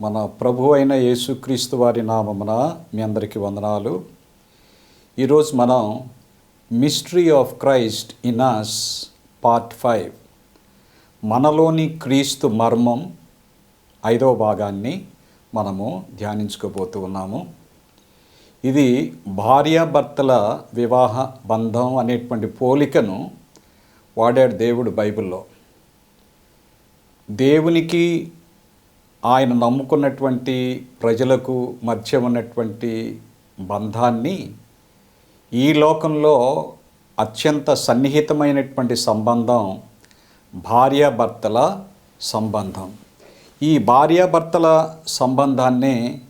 మన ప్రభు అయిన యేసుక్రీస్తు వారి నామమున మీ అందరికీ వందనాలు. ఈరోజు మనం mystery of Christ in us part five. మనలోని క్రీస్తు మర్మం ఐదవ భాగాన్ని మనము ధ్యానించుకోబోతూ ఉన్నాము. ఇది భార్యాభర్తల వివాహ బంధం అనేటువంటి పోలికను వాడాడు దేవుడు బైబిల్లో. దేవునికి ఆయన నమ్ముకున్నటువంటి ప్రజలకు మధ్య ఉన్నటువంటి బంధాన్ని ఈ లోకంలో అత్యంత సన్నిహితమైనటువంటి సంబంధం భార్యాభర్తల సంబంధం. ఈ భార్యాభర్తల సంబంధాన్ని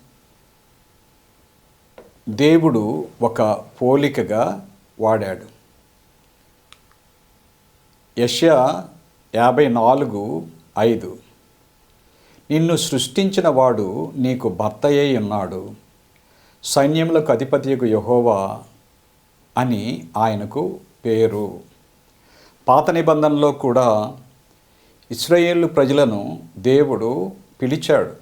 దేవుడు ఒక పోలికగా వాడాడు. యష్యా యాభై నాలుగు ఐదు. నిన్ను సృష్టించిన వాడు నీకు భర్తయే ఉన్నాడు. సైన్యములకు అధిపతియకు యహోవా అని ఆయనకు పేరు. పాత నిబంధనలో కూడా ఇస్రాయేలు ప్రజలను దేవుడు పిలిచాడు.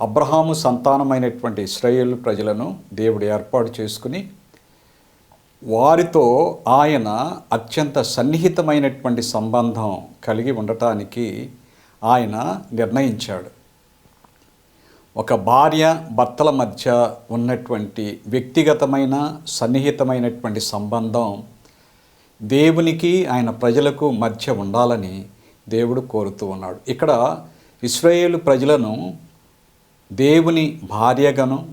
అబ్రహాము సంతానమైనటువంటి ఇస్రాయేల్ ప్రజలను దేవుడు ఏర్పాటు చేసుకుని వారితో ఆయన అత్యంత సన్నిహితమైనటువంటి సంబంధం కలిగి ఉండటానికి ఆయన నిర్ణయించాడు. ఒక భార్య భర్తల మధ్య ఉన్నటువంటి వ్యక్తిగతమైన సన్నిహితమైనటువంటి సంబంధం దేవునికి ఆయన ప్రజలకు మధ్య ఉండాలని దేవుడు కోరుతూ ఉన్నాడు. ఇక్కడ ఇస్రాయేలు ప్రజలను దేవుని భార్యగను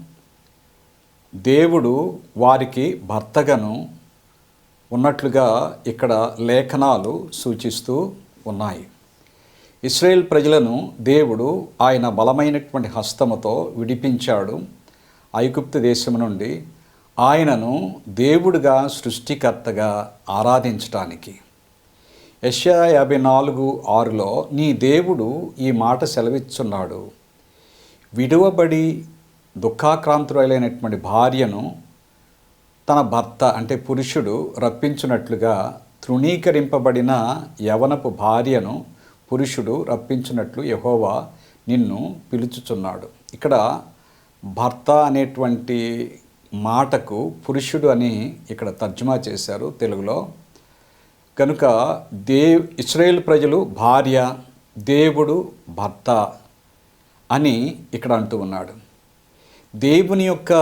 దేవుడు వారికి భర్తగను ఉన్నట్లుగా ఇక్కడ లేఖనాలు సూచిస్తూ ఉన్నాయి. ఇస్రాయేల్ ప్రజలను దేవుడు ఆయన బలమైనటువంటి హస్తముతో విడిపించాడు ఐగుప్తు దేశం నుండి ఆయనను దేవుడుగా సృష్టికర్తగా ఆరాధించటానికి. యశా యాభై నాలుగు ఆరులో నీ దేవుడు ఈ మాట సెలవిచ్చున్నాడు. విడువబడి దుఃఖాక్రాంతురైనటువంటి భార్యను తన భర్త అంటే పురుషుడు రప్పించున్నట్లుగా తృణీకరింపబడిన యవనపు భార్యను పురుషుడు రప్పించినట్లు యహోవా నిన్ను పిలుచుచున్నాడు. ఇక్కడ భర్త అనేటువంటి మాటకు పురుషుడు అని ఇక్కడ తర్జుమా చేశారు తెలుగులో. కనుక దే ఇస్రాయేల్ ప్రజలు భార్య దేవుడు భర్త అని ఇక్కడ అంటూ ఉన్నాడు. దేవుని యొక్క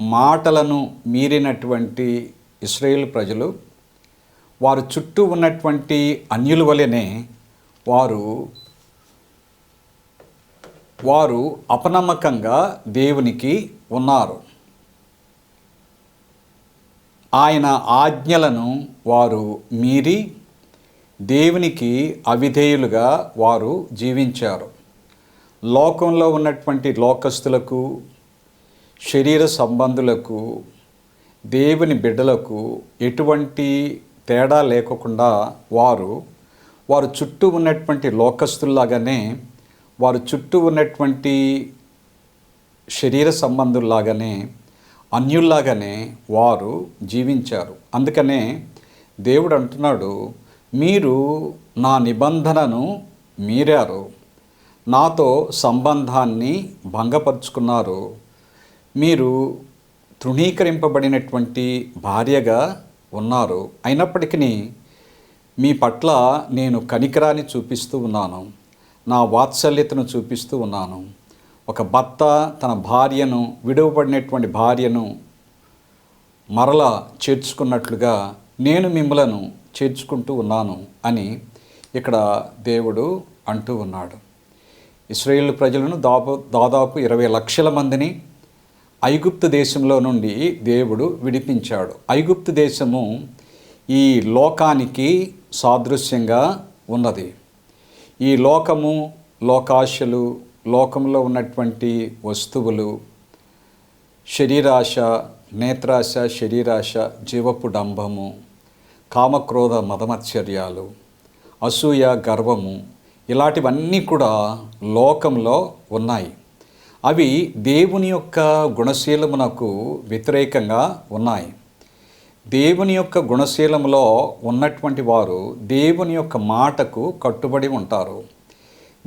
మాటలను మీరినటువంటి ఇస్రాయేల్ ప్రజలు వారు చుట్టూ ఉన్నటువంటి అన్యుల వలెనే వారు వారు అపనమ్మకంగా దేవునికి ఉన్నారు. ఆయన ఆజ్ఞలను వారు మీరి దేవునికి అవిధేయులుగా వారు జీవించారు. లోకంలో ఉన్నటువంటి లోకస్తులకు శరీర సంబంధులకు దేవుని బిడ్డలకు ఎటువంటి తేడా లేకుండా వారు వారు చుట్టూ ఉన్నటువంటి లోకస్తుల్లాగానే వారు చుట్టూ ఉన్నటువంటి శరీర సంబంధుల్లాగానే అన్యుల్లాగానే వారు జీవించారు. అందుకనే దేవుడు అంటున్నాడు మీరు నా నిబంధనను మీరారు. నాతో సంబంధాన్ని భంగపరుచుకున్నారు. మీరు తృణీకరింపబడినటువంటి భార్యగా ఉన్నారు. అయినప్పటికీ మీ పట్ల నేను కనికరాన్ని చూపిస్తూ ఉన్నాను. నా వాత్సల్యతను చూపిస్తూ ఉన్నాను. ఒక భర్త తన భార్యను విడవబడినటువంటి భార్యను మరల చేర్చుకున్నట్లుగా నేను మిమ్మలను చేర్చుకుంటూ ఉన్నాను అని ఇక్కడ దేవుడు అంటూ ఉన్నాడు. ఇస్రాయేల్ ప్రజలను దాపు దాదాపు ఇరవై లక్షల మందిని ఐగుప్తు దేశంలో నుండి దేవుడు విడిపించాడు. ఐగుప్తు దేశము ఈ లోకానికి సాదృశ్యంగా ఉన్నది. ఈ లోకము లోకాశలు లోకంలో ఉన్నటువంటి వస్తువులు శరీరాశ నేత్రాశ శరీరాశ జీవపు డంభము కామక్రోధ మదమత్సర్యాలు అసూయ గర్వము ఇలాంటివన్నీ కూడా లోకంలో ఉన్నాయి. అవి దేవుని యొక్క గుణశీలమునకు వ్యతిరేకంగా ఉన్నాయి. దేవుని యొక్క గుణశీలంలో ఉన్నటువంటి వారు దేవుని యొక్క మాటకు కట్టుబడి ఉంటారు.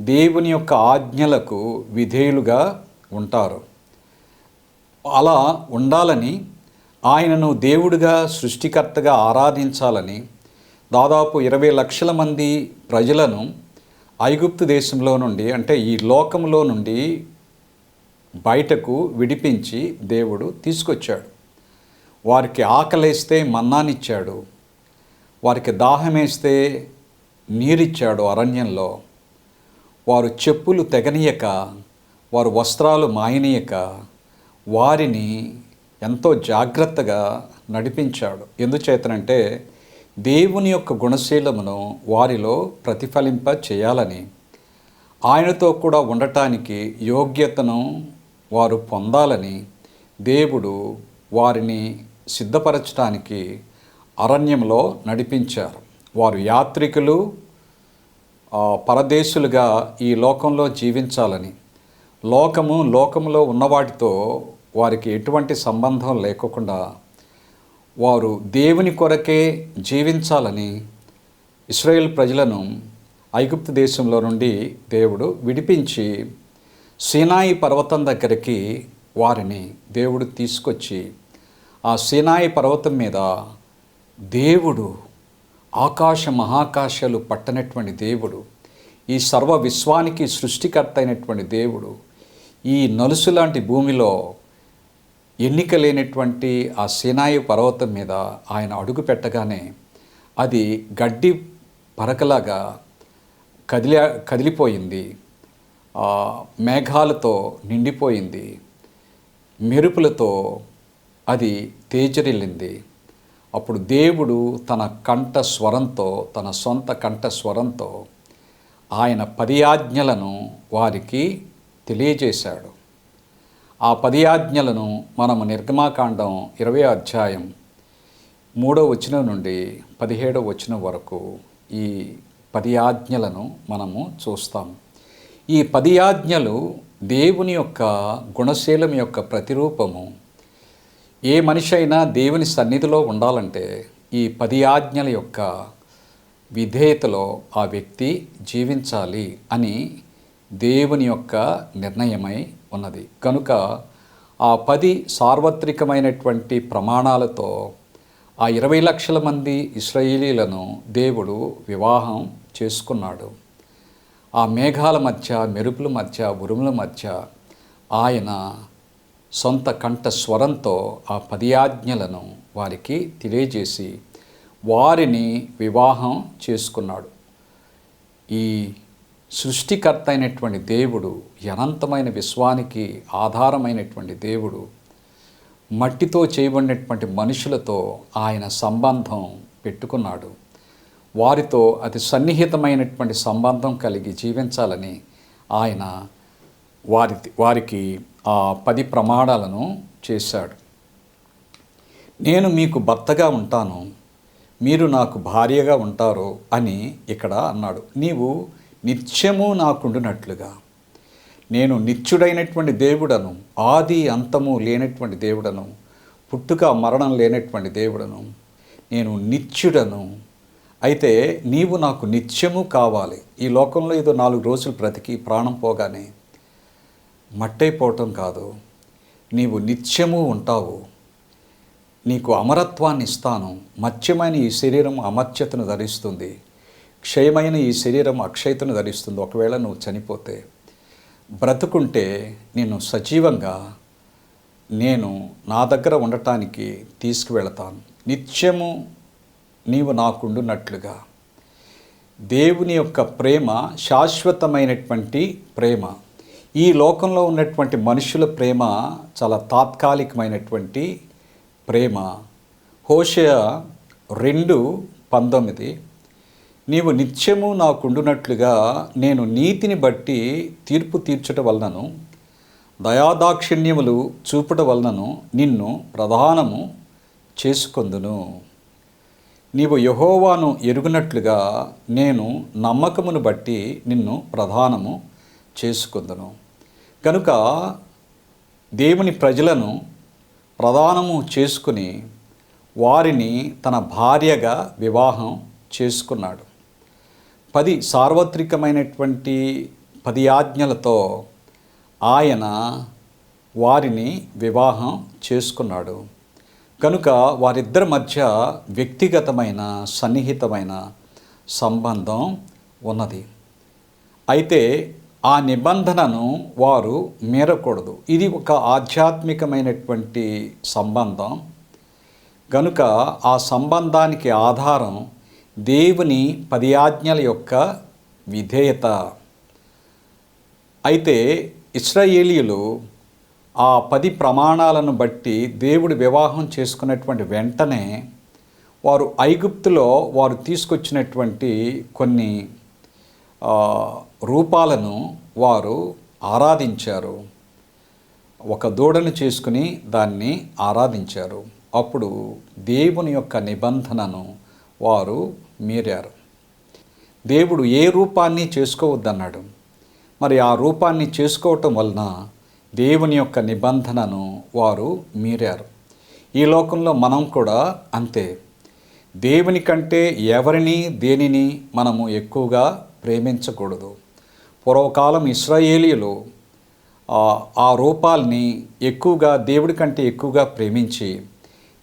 దేవుని యొక్క ఆజ్ఞలకు విధేయులుగా ఉంటారు. అలా ఉండాలని ఆయనను దేవుడిగా సృష్టికర్తగా ఆరాధించాలని దాదాపు ఇరవై లక్షల మంది ప్రజలను ఐగుప్తు దేశంలో నుండి అంటే ఈ లోకంలో నుండి బయటకు విడిపించి దేవుడు తీసుకొచ్చాడు. వారికి ఆకలేస్తే మన్నానిచ్చాడు వారికి దాహమేస్తే నీరిచ్చాడు అరణ్యంలో. వారు చెప్పులు తెగనీయక వారు వస్త్రాలు మాయనీయక వారిని ఎంతో జాగ్రత్తగా నడిపించాడు. ఎందుచేతనంటే దేవుని యొక్క గుణశీలమును వారిలో ప్రతిఫలింప చేయాలని ఆయనతో కూడా ఉండటానికి యోగ్యతను వారు పొందాలని దేవుడు వారిని సిద్ధపరచడానికి అరణ్యంలో నడిపించారు. వారు యాత్రికులు పరదేశులుగా ఈ లోకంలో జీవించాలని. లోకము లోకంలో ఉన్నవాటితో వారికి ఎటువంటి సంబంధం లేకుండా వారు దేవుని కొరకే జీవించాలని ఇస్రాయేల్ ప్రజలను ఐగుప్తు దేశంలో నుండి దేవుడు విడిపించి సీనాయి పర్వతం దగ్గరికి వారిని దేవుడు తీసుకొచ్చి ఆ సీనాయి పర్వతం మీద దేవుడు ఆకాశ మహాకాశాలు పట్టనటువంటి దేవుడు ఈ సర్వ విశ్వానికి సృష్టికర్త అయినటువంటి దేవుడు ఈ నలుసు లాంటి భూమిలో ఎన్నిక లేనటువంటి ఆ సీనాయి పర్వతం మీద ఆయన అడుగు పెట్టగానే అది గడ్డి పరకలాగా కదిలి కదిలిపోయింది. ఆ మేఘాలతో నిండిపోయింది. మెరుపులతో అది తేజరిల్లింది. అప్పుడు దేవుడు తన కంఠ స్వరంతో తన సొంత కంఠ స్వరంతో ఆయన పదియాజ్ఞలను వారికి తెలియజేశాడు. ఆ పదియాజ్ఞలను మనము నిర్గమాకాండం ఇరవై అధ్యాయం మూడో వచనం నుండి పదిహేడో వచనం వరకు ఈ పదియాజ్ఞలను మనము చూస్తాం. ఈ పదియాజ్ఞలు దేవుని యొక్క గుణశీలం యొక్క ప్రతిరూపము ఏ మనిషి అయినా దేవుని సన్నిధిలో ఉండాలంటే ఈ పది ఆజ్ఞల యొక్క విధేయతలో ఆ వ్యక్తి జీవించాలి అని దేవుని యొక్క నిర్ణయమై ఉన్నది. కనుక ఆ పది సార్వత్రికమైనటువంటి ప్రమాణాలతో ఆ ఇరవై లక్షల మంది ఇస్రాయేలీలను దేవుడు వివాహం చేసుకున్నాడు. ఆ మేఘాల మధ్య మెరుపుల మధ్య ఉరుముల మధ్య ఆయన సొంత కంఠ స్వరంతో ఆ పదయాజ్ఞలను వారికి తెలియజేసి వారిని వివాహం చేసుకున్నాడు. ఈ సృష్టికర్త అయినటువంటి దేవుడు అనంతమైన విశ్వానికి ఆధారమైనటువంటి దేవుడు మట్టితో చేయబడినటువంటి మనుషులతో ఆయన సంబంధం పెట్టుకున్నాడు. వారితో అతి సన్నిహితమైనటువంటి సంబంధం కలిగి జీవించాలని ఆయన వారి వారికి ఆ పది ప్రమాణాలను చేశాడు. నేను మీకు భర్తగా ఉంటాను మీరు నాకు భార్యగా ఉంటారు అని ఇక్కడ అన్నాడు. నీవు నిత్యము నాకుండునట్లుగా. నేను నిత్యుడైనటువంటి దేవుడను ఆది అంతము లేనటువంటి దేవుడను పుట్టుక మరణం లేనటువంటి దేవుడను నేను నిత్యుడను. అయితే నీవు నాకు నిత్యము కావాలి. ఈ లోకంలో ఏదో నాలుగు రోజులు బ్రతికి ప్రాణం పోగానే మట్టైపోవటం కాదు. నీవు నిత్యము ఉంటావు. నీకు అమరత్వాన్ని ఇస్తాను మత్స్యమైన ఈ శరీరం అమర్త్యతను ధరిస్తుంది. క్షయమైన ఈ శరీరం అక్షయతను ధరిస్తుంది. ఒకవేళ నువ్వు చనిపోతే బ్రతుకుంటే నేను సజీవంగా నేను నా దగ్గర ఉండటానికి తీసుకువెళతాను. నిత్యము నీవు నాకుండునట్లుగా దేవుని యొక్క ప్రేమ శాశ్వతమైనటువంటి ప్రేమ. ఈ లోకంలో ఉన్నటువంటి మనుషుల ప్రేమ చాలా తాత్కాలికమైనటువంటి ప్రేమ. హోషయ రెండు పంతొమ్మిది నీవు నిత్యము నాకుండునట్లుగా నేను నీతిని బట్టి తీర్పు తీర్చుట వలనను దయాదాక్షిణ్యములు చూపుట వలనను నిన్ను ప్రధానము చేసుకొందును. నీవు యహోవాను ఎరుగునట్లుగా నేను నమ్మకమును బట్టి నిన్ను ప్రధానము చేసుకుందును. కనుక దేవుని ప్రజలను ప్రధానము చేసుకుని వారిని తన భార్యగా వివాహం చేసుకున్నాడు. పది సార్వత్రికమైనటువంటి పది ఆజ్ఞలతో ఆయన వారిని వివాహం చేసుకున్నాడు. కనుక వారిద్దరి మధ్య వ్యక్తిగతమైన సన్నిహితమైన సంబంధం ఉన్నది. అయితే ఆ నిబంధనను వారు మీరకూడదు. ఇది ఒక ఆధ్యాత్మికమైనటువంటి సంబంధం. గనుక ఆ సంబంధానికి ఆధారం దేవుని పది ఆజ్ఞల యొక్క విధేయత. అయితే ఇస్రాయేలీలు ఆ పది ప్రమాణాలను బట్టి దేవుడు వివాహం చేసుకున్నటువంటి వెంటనే వారు ఐగుప్తులో వారు తీసుకొచ్చినటువంటి కొన్ని రూపాలను వారు ఆరాధించారు. ఒక దూడను చేసుకుని దాన్ని ఆరాధించారు. అప్పుడు దేవుని యొక్క నిబంధనను వారు మీరారు. దేవుడు ఏ రూపాన్ని చేసుకోవద్దన్నాడు. మరి ఆ రూపాన్ని చేసుకోవటం వలన దేవుని యొక్క నిబంధనను వారు మీరారు. ఈ లోకంలో మనం కూడా అంతే. దేవుని కంటే ఎవరిని దేనిని మనము ఎక్కువగా ప్రేమించకూడదు. పూర్వకాలం ఇస్రాయేలీలు ఆ రూపాల్ని ఎక్కువగా దేవుడి కంటే ఎక్కువగా ప్రేమించి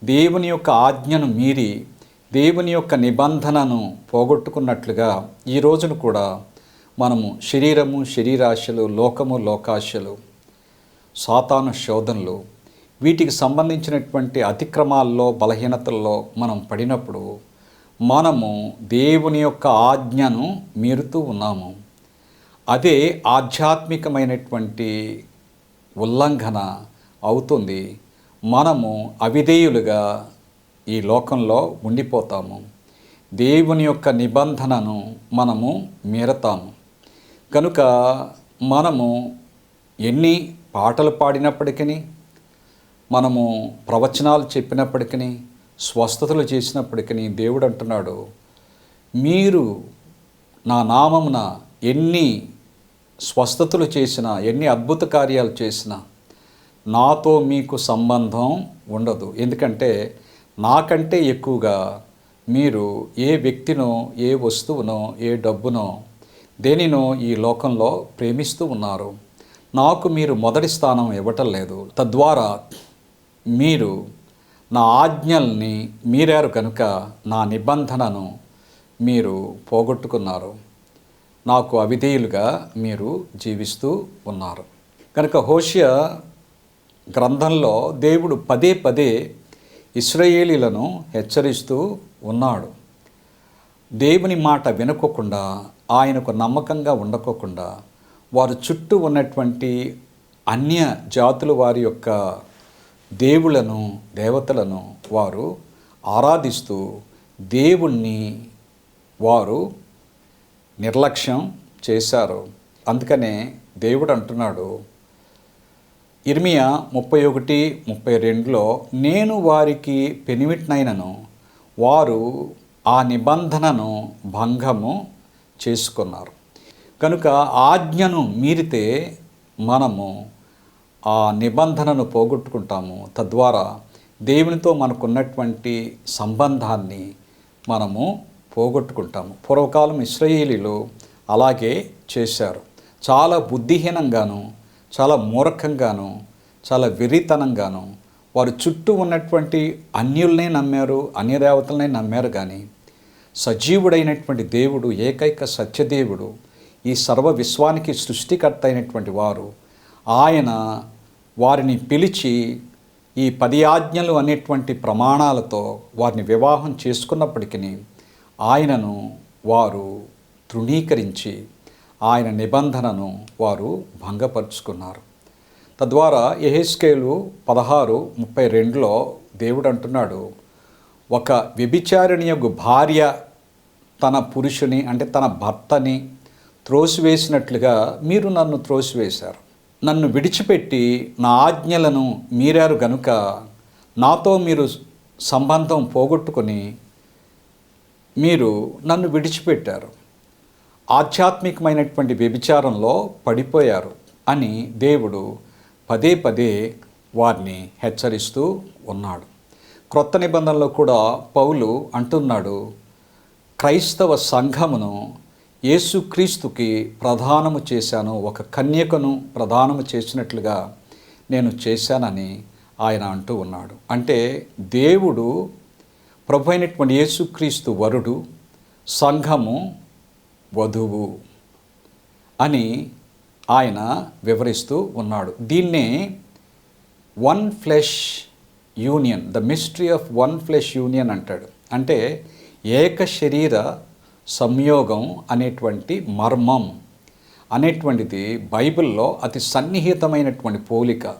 దేవుని యొక్క ఆజ్ఞను మీరి దేవుని యొక్క నిబంధనను పోగొట్టుకున్నట్లుగా ఈ రోజున కూడా మనము శరీరము శరీరాశలు లోకము లోకాశలు సాతాను శోధనలు వీటికి సంబంధించినటువంటి అతిక్రమాల్లో బలహీనతల్లో మనం పడినప్పుడు మనము దేవుని యొక్క ఆజ్ఞను మీరుతూ ఉన్నాము. అదే ఆధ్యాత్మికమైనటువంటి ఉల్లంఘన అవుతుంది. మనము అవిధేయులుగా ఈ లోకంలో ఉండిపోతాము. దేవుని యొక్క నిబంధనను మనము మీరతాము. కనుక మనము ఎన్ని పాటలు పాడినప్పటికీ మనము ప్రవచనాలు చెప్పినప్పటికీ స్వస్థతలు చేసినప్పటికీ దేవుడు అంటున్నాడు మీరు నా నామమున ఎన్ని స్వస్థతలు చేసిన ఎన్ని అద్భుత కార్యాలు చేసినా నాతో మీకు సంబంధం ఉండదు. ఎందుకంటే నాకంటే ఎక్కువగా మీరు ఏ వ్యక్తినో ఏ వస్తువునో ఏ డబ్బునో దేనినో ఈ లోకంలో ప్రేమిస్తూ ఉన్నారు. నాకు మీరు మొదటి స్థానం ఇవ్వటం లేదు. తద్వారా మీరు నా ఆజ్ఞల్ని మీరారు కనుక నా నిబంధనను మీరు పోగొట్టుకున్నారు. నాకు అవిధేయులుగా మీరు జీవిస్తూ ఉన్నారు. కనుక హోషియా గ్రంథంలో దేవుడు పదే పదే ఇస్రయేలీలను హెచ్చరిస్తూ ఉన్నాడు. దేవుని మాట వినుకోకుండా ఆయనకు నమ్మకంగా ఉండకోకుండా వారు చుట్టూ ఉన్నటువంటి అన్య జాతుల వారి యొక్క దేవులను దేవతలను వారు ఆరాధిస్తూ దేవుణ్ణి వారు నిర్లక్ష్యం చేశారు. అందుకనే దేవుడు అంటున్నాడు ఇర్మియా ముప్పై ఒకటి ముప్పై రెండులో నేను వారికి పెనిమిట్నైనను వారు ఆ నిబంధనను భంగము చేసుకున్నారు. కనుక ఆజ్ఞను మీరితే మనము ఆ నిబంధనను పోగొట్టుకుంటాము. తద్వారా దేవునితో మనకున్నటువంటి సంబంధాన్ని మనము పోగొట్టుకుంటాము. పూర్వకాలం ఇస్రయేలీలు అలాగే చేశారు. చాలా బుద్ధిహీనంగాను చాలా మూర్ఖంగాను చాలా వెర్రితనంగాను వారు చుట్టూ ఉన్నటువంటి అన్యుల్నే నమ్మారు అన్యదేవతలనే నమ్మారు కానీ సజీవుడైనటువంటి దేవుడు ఏకైక సత్యదేవుడు ఈ సర్వ విశ్వానికి సృష్టికర్త అయినటువంటి వారు ఆయన వారిని పిలిచి ఈ పది ఆజ్ఞలు అనేటువంటి ప్రమాణాలతో వారిని వివాహం చేసుకున్నప్పటికీ ఆయనను వారు తృణీకరించి ఆయన నిబంధనను వారు భంగపరుచుకున్నారు. తద్వారా ఎహెస్కేలు పదహారు ముప్పై రెండులో దేవుడు అంటున్నాడు ఒక వ్యభిచారిణి యొక్క భార్య తన పురుషుని అంటే తన భర్తని త్రోసివేసినట్లుగా మీరు నన్ను త్రోసివేశారు. నన్ను విడిచిపెట్టి నా ఆజ్ఞలను మీరారు గనుక నాతో మీరు సంబంధం పోగొట్టుకొని మీరు నన్ను విడిచిపెట్టారు. ఆధ్యాత్మికమైనటువంటి వ్యభిచారంలో పడిపోయారు అని దేవుడు పదే పదే వారిని హెచ్చరిస్తూ ఉన్నాడు. క్రొత్త నిబంధనలో కూడా పౌలు అంటున్నాడు క్రైస్తవ సంఘమును యేసుక్రీస్తుకి ప్రధానము చేశాను ఒక కన్యకను ప్రధానము చేసినట్లుగా నేను చేశానని ఆయన అంటూ ఉన్నాడు. అంటే దేవుడు ప్రభు అయినటువంటి యేసుక్రీస్తు వరుడు సంఘము వధువు అని ఆయన వివరిస్తూ ఉన్నాడు. దీన్నే one flesh union the mystery of one flesh union అంటాడు. అంటే ఏక శరీర సంయోగం అనేటువంటి మర్మం అనేటువంటిది బైబిల్లో అతి సన్నిహితమైనటువంటి పోలిక.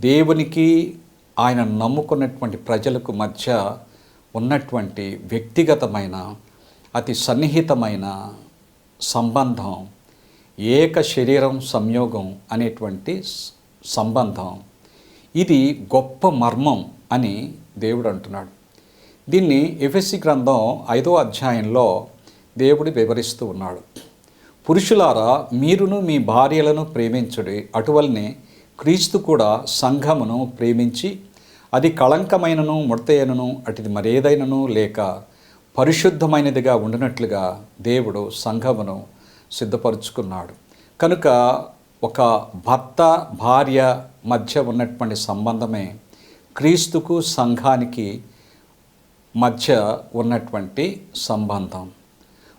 దేవునికి ఆయన నమ్ముకున్నటువంటి ప్రజలకు మధ్య ఉన్నటువంటి వ్యక్తిగతమైన అతి సన్నిహితమైన సంబంధం ఏక శరీరం సంయోగం అనేటువంటి సంబంధం. ఇది గొప్ప మర్మం అని దేవుడు అంటున్నాడు. దీన్ని ఎఫ్ఎస్సి గ్రంథం ఐదో అధ్యాయంలో దేవుడు వివరిస్తూ ఉన్నాడు. పురుషులారా మీరును మీ భార్యలను ప్రేమించుడి అటువల్నే క్రీస్తు కూడా సంఘమును ప్రేమించి అది కళంకమైనను ముడతయనను అటుది మరేదైనను లేక పరిశుద్ధమైనదిగా ఉండినట్లుగా దేవుడు సంఘమును సిద్ధపరుచుకున్నాడు. కనుక ఒక భర్త భార్య మధ్య ఉన్నటువంటి సంబంధమే క్రీస్తుకు సంఘానికి మధ్య ఉన్నటువంటి సంబంధం.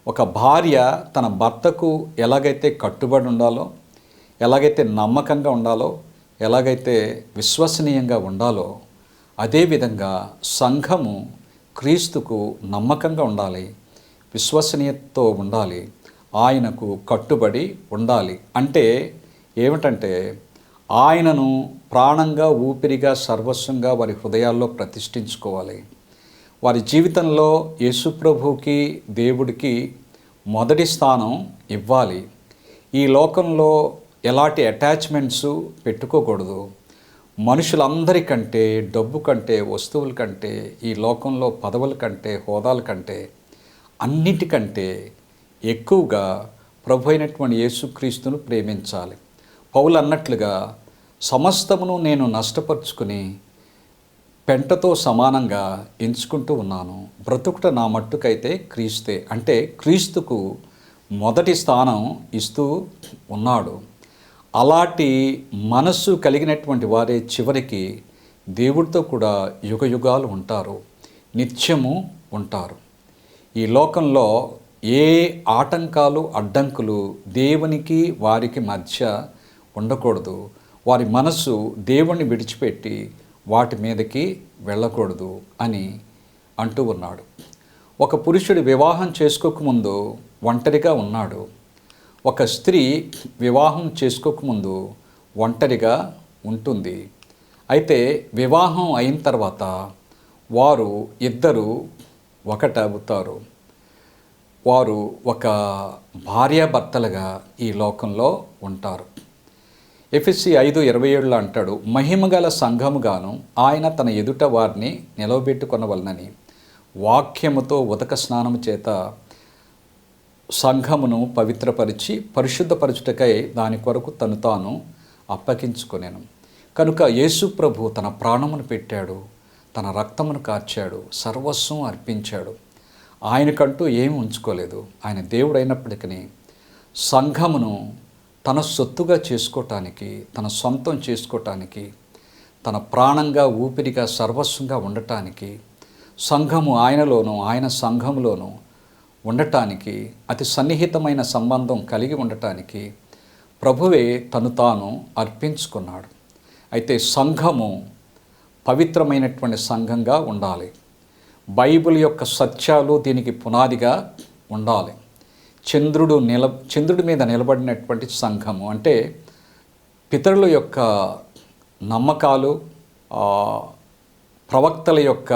ఒక భార్య తన భర్తకు ఎలాగైతే కట్టుబడి ఉండాలో ఎలాగైతే నమ్మకంగా ఉండాలో ఎలాగైతే విశ్వసనీయంగా ఉండాలో అదేవిధంగా సంఘము క్రీస్తుకు నమ్మకంగా ఉండాలి విశ్వసనీయతతో ఉండాలి ఆయనకు కట్టుబడి ఉండాలి. అంటే ఏమిటంటే ఆయనను ప్రాణంగా ఊపిరిగా సర్వస్వంగా వారి హృదయాల్లో ప్రతిష్ఠించుకోవాలి. వారి జీవితంలో యేసుప్రభుకి దేవుడికి మొదటి స్థానం ఇవ్వాలి. ఈ లోకంలో ఎలాంటి అటాచ్మెంట్స్ పెట్టుకోకూడదు. మనుషులందరికంటే డబ్బు కంటే వస్తువుల కంటే ఈ లోకంలో పదవుల కంటే హోదాల కంటే అన్నిటికంటే ఎక్కువగా ప్రభు అయినటువంటి యేసుక్రీస్తును ప్రేమించాలి. పౌలు అన్నట్లుగా సమస్తమును నేను నష్టపరుచుకుని పెంటతో సమానంగా ఎంచుకుంటూ ఉన్నాను. బ్రతుకుట నా మట్టుకైతే క్రీస్తే. అంటే క్రీస్తుకు మొదటి స్థానం ఇస్తూ ఉన్నాడు. అలాంటి మనస్సు కలిగినటువంటి వారే చివరికి దేవుడితో కూడా యుగ యుగాలు ఉంటారు నిత్యము ఉంటారు. ఈ లోకంలో ఏ ఆటంకాలు అడ్డంకులు దేవునికి వారికి మధ్య ఉండకూడదు. వారి మనస్సు దేవుణ్ణి విడిచిపెట్టి వాటి మీదకి వెళ్ళకూడదు అని అంటూ ఉన్నాడు. ఒక పురుషుడు వివాహం చేసుకోకముందు ఒంటరిగా ఉన్నాడు. ఒక స్త్రీ వివాహం చేసుకోకముందు ఒంటరిగా ఉంటుంది. అయితే వివాహం అయిన తర్వాత వారు ఇద్దరు ఒకటవుతారు వారు ఒక భార్యాభర్తలుగా ఈ లోకంలో ఉంటారు. ఎఫ్ఎస్సి ఐదు ఇరవై ఏడులో అంటాడు మహిమగల సంఘముగాను ఆయన తన ఎదుట వారిని నిలవబెట్టుకొనవలనని వాక్యముతో ఉదక స్నానము చేత సంఘమును పవిత్రపరిచి పరిశుద్ధపరచుటకై దాని కొరకు తను తాను అప్పగించుకునేను. కనుక యేసు ప్రభు తన ప్రాణమును పెట్టాడు తన రక్తమును కార్చాడు సర్వస్వం అర్పించాడు. ఆయనకంటూ ఏమి ఉంచుకోలేదు. ఆయన దేవుడైనప్పటికీ సంఘమును తన సొత్తుగా చేసుకోవటానికి తన సొంతం చేసుకోవటానికి తన ప్రాణంగా ఊపిరిగా సర్వస్వంగా ఉండటానికి సంఘము ఆయనలోనూ ఆయన సంఘములోనూ ఉండటానికి అతి సన్నిహితమైన సంబంధం కలిగి ఉండటానికి ప్రభువే తను తాను అర్పించుకున్నాడు. అయితే సంఘము పవిత్రమైనటువంటి సంఘంగా ఉండాలి. బైబిల్ యొక్క సత్యాలు దీనికి పునాదిగా ఉండాలి. చంద్రుడు నిల చంద్రుడి మీద నిలబడినటువంటి సంఘము అంటే పితరుల యొక్క నమ్మకాలు ప్రవక్తల యొక్క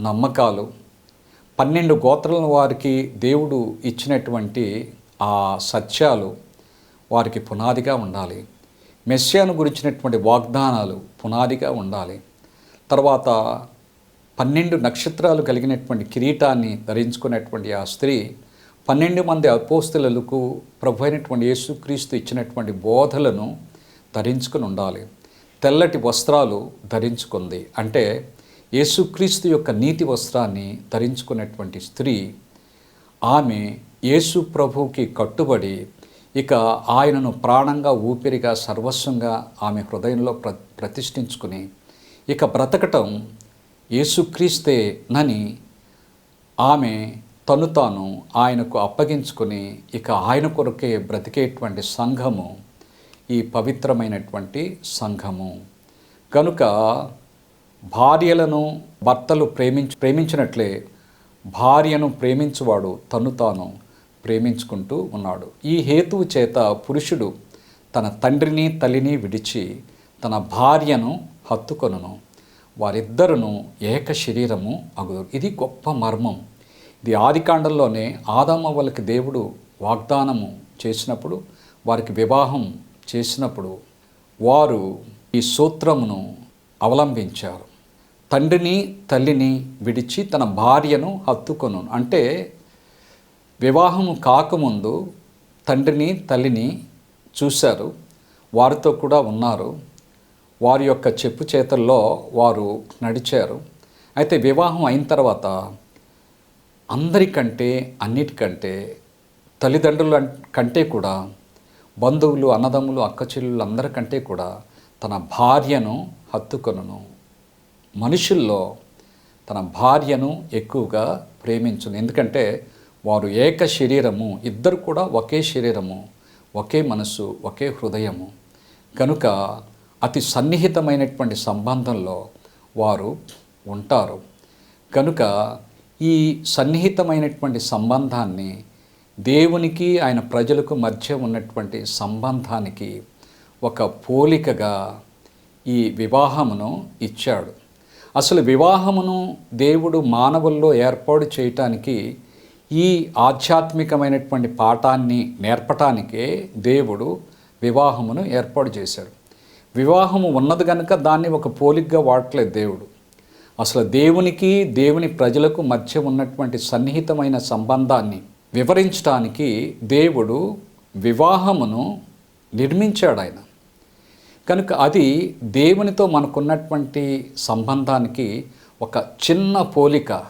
నమ్మకాలు పన్నెండు గోత్రాల వారికి దేవుడు ఇచ్చినటువంటి ఆ సత్యాలు వారికి పునాదిగా ఉండాలి. మెస్సియాను గురించినటువంటి వాగ్దానాలు పునాదిగా ఉండాలి. తర్వాత పన్నెండు నక్షత్రాలు కలిగినటువంటి కిరీటాన్ని ధరించుకున్నటువంటి ఆ స్త్రీ పన్నెండు మంది అపోస్తులకు ప్రభు అయినటువంటి యేసుక్రీస్తు ఇచ్చినటువంటి బోధలను ధరించుకుని ఉండాలి. తెల్లటి వస్త్రాలు ధరించుకుంది. అంటే యేసుక్రీస్తు యొక్క నీతి వస్త్రాన్ని ధరించుకున్నటువంటి స్త్రీ ఆమె యేసు ప్రభువుకి కట్టుబడి ఇక ఆయనను ప్రాణంగా ఊపిరిగా సర్వస్వంగా ఆమె హృదయంలో ప్ర ప్రతిష్ఠించుకుని ఇక బ్రతకటం యేసుక్రీస్తే నని ఆమె తను తాను ఆయనకు అప్పగించుకుని ఇక ఆయన కొరకే బ్రతికేటువంటి సంఘము ఈ పవిత్రమైనటువంటి సంఘము. కనుక భార్యలను భర్తలు ప్రేమించి ప్రేమించినట్లే భార్యను ప్రేమించువాడు తను తాను ప్రేమించుకుంటూ ఉన్నాడు. ఈ హేతువు చేత పురుషుడు తన తండ్రిని తల్లిని విడిచి తన భార్యను హత్తుకొనును. వారిద్దరును ఏక శరీరము అగుదురు ఇది గొప్ప మర్మం. ఇది ఆదికాండంలోనే ఆదామవ్వలకి దేవుడు వాగ్దానము చేసినప్పుడు వారికి వివాహం చేసినప్పుడు వారు ఈ సూత్రమును అవలంబించారు. తండ్రిని తల్లిని విడిచి తన భార్యను హత్తుకొను. అంటే వివాహము కాకముందు తండ్రిని తల్లిని చూశారు. వారితో కూడా ఉన్నారు. వారి యొక్క చెప్పు చేతల్లో వారు నడిచారు. అయితే వివాహం అయిన తర్వాత అందరికంటే అన్నిటికంటే తల్లిదండ్రుల కంటే కూడా బంధువులు అన్నదమ్ములు అక్కచెల్లులు అందరికంటే కూడా తన భార్యను హత్తుకొనును. మనుషుల్లో తన భార్యను ఎక్కువగా ప్రేమించును. ఎందుకంటే వారు ఏక శరీరము ఇద్దరు కూడా ఒకే శరీరము ఒకే మనసు ఒకే హృదయము. కనుక అతి సన్నిహితమైనటువంటి సంబంధంలో వారు ఉంటారు. కనుక ఈ సన్నిహితమైనటువంటి సంబంధాన్ని దేవునికి ఆయన ప్రజలకు మధ్య ఉన్నటువంటి సంబంధానికి ఒక పోలికగా ఈ వివాహమును ఇచ్చాడు. అసలు వివాహమును దేవుడు మానవుల్లో ఏర్పాటు చేయటానికి ఈ ఆధ్యాత్మికమైనటువంటి పాఠాన్ని నేర్పటానికే దేవుడు వివాహమును ఏర్పాటు చేశాడు. వివాహము ఉన్నది కనుక దాన్ని ఒక పోలిగ్గా వాడట్లేదు దేవుడు. అసలు దేవునికి దేవుని ప్రజలకు మధ్య ఉన్నటువంటి సన్నిహితమైన సంబంధాన్ని వివరించడానికి దేవుడు వివాహమును నిర్మించాడు ఆయన. కనుక అది దేవునితో మనకున్నటువంటి సంబంధానికి ఒక చిన్న పోలిక.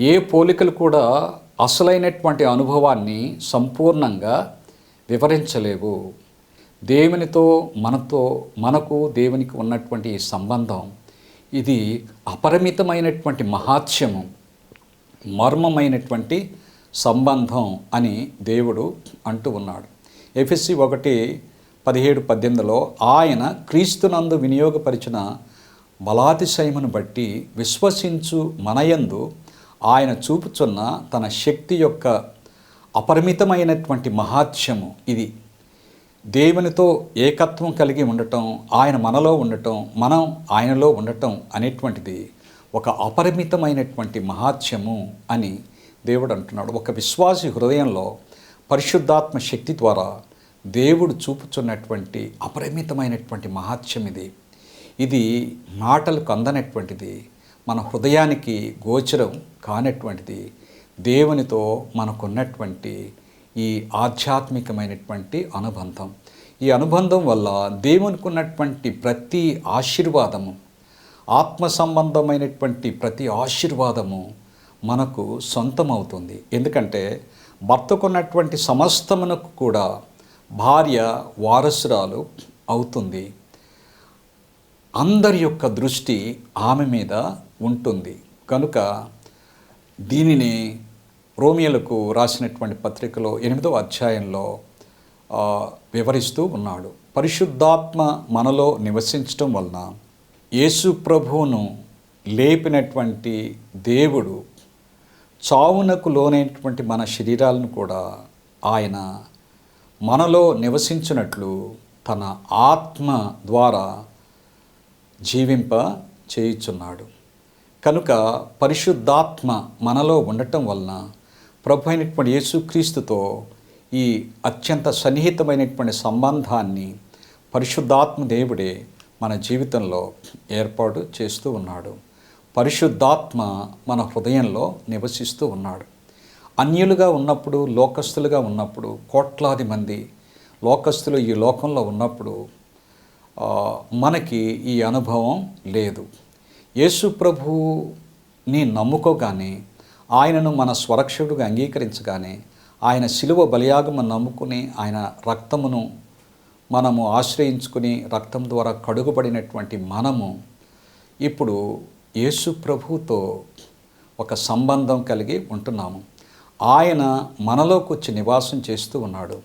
ఏ పోలికలు కూడా అసలైనటువంటి అనుభవాన్ని సంపూర్ణంగా వివరించలేవు. దేవునితో మనతో మనకు దేవునికి ఉన్నటువంటి ఈ సంబంధం ఇది అపరిమితమైనటువంటి మహాత్యము మర్మమైనటువంటి సంబంధం అని దేవుడు అంటూ ఉన్నాడు. ఎఫ్ఎస్సి ఒకటి పదిహేడు పద్దెనిమిదిలో ఆయన క్రీస్తునందు వినియోగపరిచిన బలాతిశయమును బట్టి విశ్వసించు మనయందు ఆయన చూపుచున్న తన శక్తి యొక్క అపరిమితమైనటువంటి మహాత్యము ఇది. దేవునితో ఏకత్వం కలిగి ఉండటం ఆయన మనలో ఉండటం మనం ఆయనలో ఉండటం అనేటువంటిది ఒక అపరిమితమైనటువంటి మహాత్యము అని దేవుడు అంటున్నాడు. ఒక విశ్వాసి హృదయంలో పరిశుద్ధాత్మ శక్తి ద్వారా దేవుడు చూపుచున్నటువంటి అపరిమితమైనటువంటి మహాత్యం ఇది. ఇది మాటలకు అందనటువంటిది మన హృదయానికి గోచరం కానటువంటిది దేవునితో మనకున్నటువంటి ఈ ఆధ్యాత్మికమైనటువంటి అనుబంధం. ఈ అనుబంధం వల్ల దేవునికి ఉన్నటువంటి ప్రతి ఆశీర్వాదము ఆత్మ సంబంధమైనటువంటి ప్రతి ఆశీర్వాదము మనకు సొంతమవుతుంది. ఎందుకంటే భర్తకున్నటువంటి సమస్తమునకు కూడా భార్య వారసురాలు అవుతుంది. అందరి యొక్క దృష్టి ఆమె మీద ఉంటుంది. కనుక దీనిని రోమియోలకు రాసినటువంటి పత్రికలో ఎనిమిదవ అధ్యాయంలో వివరిస్తూ ఉన్నాడు. పరిశుద్ధాత్మ మనలో నివసించటం వలన యేసు ప్రభువును లేపినటువంటి దేవుడు చావునకు లోనైనటువంటి మన శరీరాలను కూడా ఆయన మనలో నివసించినట్లు తన ఆత్మ ద్వారా జీవింప చేయుచున్నాడు. కనుక పరిశుద్ధాత్మ మనలో ఉండటం వలన ప్రభు అయినటువంటి యేసుక్రీస్తుతో ఈ అత్యంత సన్నిహితమైనటువంటి సంబంధాన్ని పరిశుద్ధాత్మ దేవుడే మన జీవితంలో ఏర్పాటు చేస్తూ ఉన్నాడు. పరిశుద్ధాత్మ మన హృదయంలో నివసిస్తూ ఉన్నాడు. అన్యులుగా ఉన్నప్పుడు లోకస్తులుగా ఉన్నప్పుడు కోట్లాది మంది లోకస్తులు ఈ లోకంలో ఉన్నప్పుడు మనకి ఈ అనుభవం లేదు. యేసు ప్రభుని నమ్ముకోగానే ఆయనను మన స్వరక్షకుడిగా అంగీకరించగానే ఆయన శిలువ బలియాగము నమ్ముకుని ఆయన రక్తమును మనము ఆశ్రయించుకుని రక్తం ద్వారా కడుగుబడినటువంటి మనము ఇప్పుడు యేసు ప్రభుతో ఒక సంబంధం కలిగి ఉంటున్నాము. ఆయన మనలోకి వచ్చి నివాసం చేస్తూ ఉన్నాడు.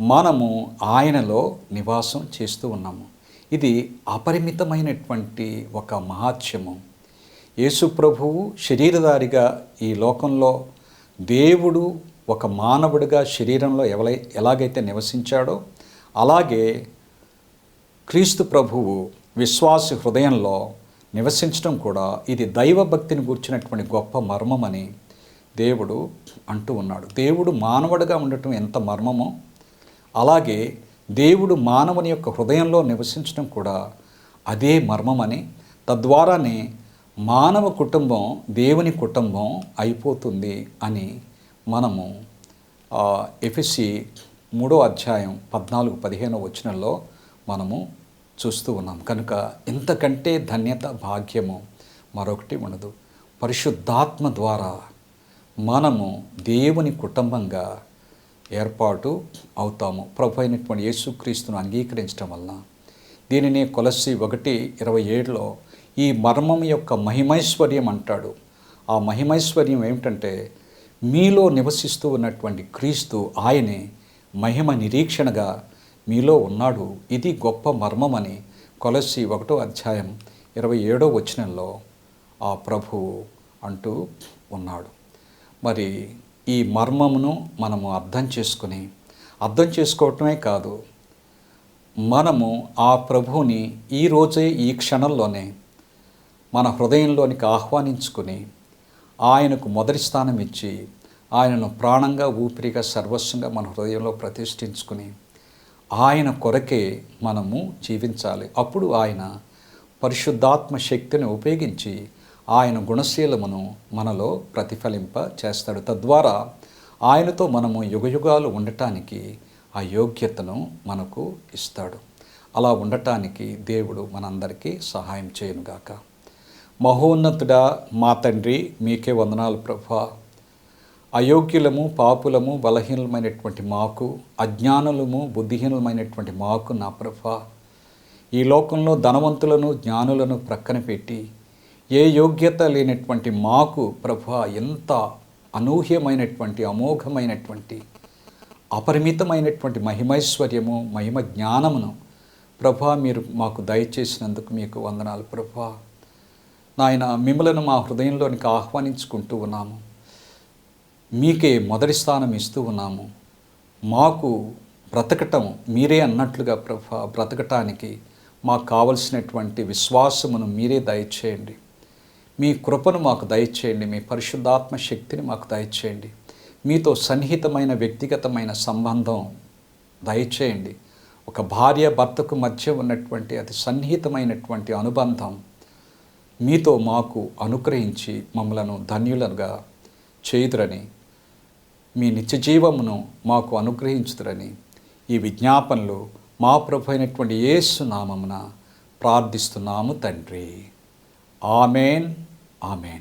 మనము ఆయనలో నివాసం చేస్తూ ఉన్నాము. ఇది అపరిమితమైనటువంటి ఒక మహాత్యము యేసు ప్రభువు శరీరధారిగా ఈ లోకంలో దేవుడు ఒక మానవుడిగా శరీరంలో ఎవలై ఎలాగైతే నివసించాడో అలాగే క్రీస్తు ప్రభువు విశ్వాసి హృదయంలో నివసించడం కూడా ఇది దైవభక్తిని గూర్చినటువంటి గొప్ప మర్మమని దేవుడు అంటూ ఉన్నాడు. దేవుడు మానవుడిగా ఉండటం ఎంత మర్మమో అలాగే దేవుడు మానవుని యొక్క హృదయంలో నివసించడం కూడా అదే మర్మమని తద్వారానే మానవ కుటుంబం దేవుని కుటుంబం అయిపోతుంది అని మనము ఎఫ్ఎసి మూడో అధ్యాయం పద్నాలుగు పదిహేనో వచనంలో మనము చూస్తూ ఉన్నాం. కనుక ఇంతకంటే ధన్యత భాగ్యము మరొకటి ఉండదు. పరిశుద్ధాత్మ ద్వారా మనము దేవుని కుటుంబంగా ఏర్పాటు అవుతాము. ప్రభు అయినటువంటి యేసుక్రీస్తును అంగీకరించడం వలన దీనిని కొలసి ఒకటి ఇరవై ఏడులో ఈ మర్మం యొక్క మహిమైశ్వర్యం అంటాడు. ఆ మహిమైశ్వర్యం ఏమిటంటే మీలో నివసిస్తూ ఉన్నటువంటి క్రీస్తు ఆయనే మహిమ నిరీక్షణగా మీలో ఉన్నాడు. ఇది గొప్ప మర్మమని కొలసి ఒకటో అధ్యాయం ఇరవై ఏడో వచనంలో ఆ ప్రభువు అంటూ ఉన్నాడు. మరి ఈ మర్మమును మనము అర్థం చేసుకుని అర్థం చేసుకోవటమే కాదు మనము ఆ ప్రభువుని ఈ రోజే ఈ క్షణంలోనే మన హృదయంలోనికి ఆహ్వానించుకుని ఆయనకు మొదటి స్థానం ఇచ్చి ఆయనను ప్రాణంగా ఊపిరిగా సర్వస్వంగా మన హృదయంలో ప్రతిష్ఠించుకుని ఆయన కొరకే మనము జీవించాలి. అప్పుడు ఆయన పరిశుద్ధాత్మ శక్తిని ఉపయోగించి ఆయన గుణశీలమును మనలో ప్రతిఫలింప చేస్తాడు. తద్వారా ఆయనతో మనము యుగయుగాలు ఉండటానికి ఆ యోగ్యతను మనకు ఇస్తాడు. అలా ఉండటానికి దేవుడు మనందరికీ సహాయం చేయనుగాక మహోన్నతుడా మా తండ్రి మీకే వందనాలు ప్రభా. అయోగ్యులము పాపులము బలహీనమైనటువంటి మాకు అజ్ఞానులము బుద్ధిహీనమైనటువంటి మాకు నా ప్రభా. ఈ లోకంలో ధనవంతులను జ్ఞానులను ప్రక్కన పెట్టి ఏ యోగ్యత లేనటువంటి మాకు ప్రభా ఎంత అనూహ్యమైనటువంటి అమోఘమైనటువంటి అపరిమితమైనటువంటి మహిమైశ్వర్యము మహిమ జ్ఞానమును ప్రభా మీరు మాకు దయచేసినందుకు మీకు వందనాలు ప్రభా. నాయన మిమ్మలను మా హృదయంలోనికి ఆహ్వానించుకుంటూ ఉన్నాము. మీకే మొదటి స్థానం ఇస్తూ ఉన్నాము. మాకు బ్రతకటం మీరే అన్నట్లుగా ప్రభా బ్రతకటానికి మాకు కావలసినటువంటి విశ్వాసమును మీరే దయచేయండి. మీ కృపను మాకు దయచేయండి. మీ పరిశుద్ధాత్మ శక్తిని మాకు దయచేయండి. మీతో సన్నిహితమైన వ్యక్తిగతమైన సంబంధం దయచేయండి. ఒక భార్య భర్తకు మధ్య ఉన్నటువంటి అతి సన్నిహితమైనటువంటి అనుబంధం మీతో మాకు అనుగ్రహించి మమ్మలను ధన్యులుగా చేయుదురని మీ నిత్య జీవమును మాకు అనుగ్రహించుదురని ఈ విజ్ఞాపనలు మా ప్రభు అయినటువంటి యేసు నామమున ప్రార్థిస్తున్నాము తండ్రి. ఆమెన్. ఆమెన్